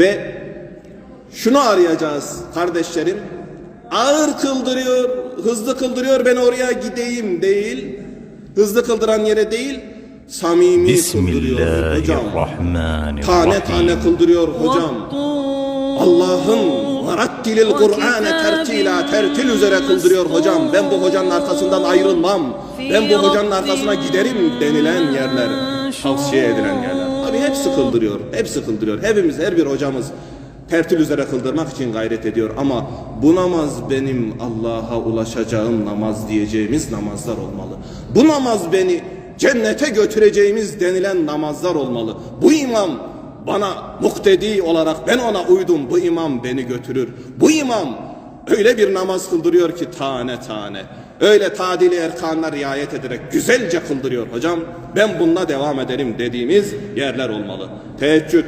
Ve şunu arayacağız kardeşlerim. Ağır kıldırıyor, hızlı kıldırıyor ben oraya gideyim değil. Hızlı kıldıran yere değil, samimi kıldırıyor hocam. Tane tane kıldırıyor hocam. Allah'ın Varattilil Kur'ane tertila tertil üzere kıldırıyor hocam. Ben bu hocanın arkasından ayrılmam. Ben bu hocanın arkasına giderim denilen yerler. Tavsiye edilen yerler. Abi hepsi kıldırıyor. Hepsi kıldırıyor. Hepimiz her bir hocamız tertil üzere kıldırmak için gayret ediyor. Ama bu namaz benim Allah'a ulaşacağım namaz diyeceğimiz namazlar olmalı. Bu namaz beni cennete götüreceğimiz denilen namazlar olmalı. Bu imam bana muktedi olarak ben ona uydum. Bu imam beni götürür. Bu imam öyle bir namaz kıldırıyor ki tane tane. Öyle tadili erkanına riayet ederek güzelce kıldırıyor hocam. Ben bununla devam ederim dediğimiz yerler olmalı. Teheccüd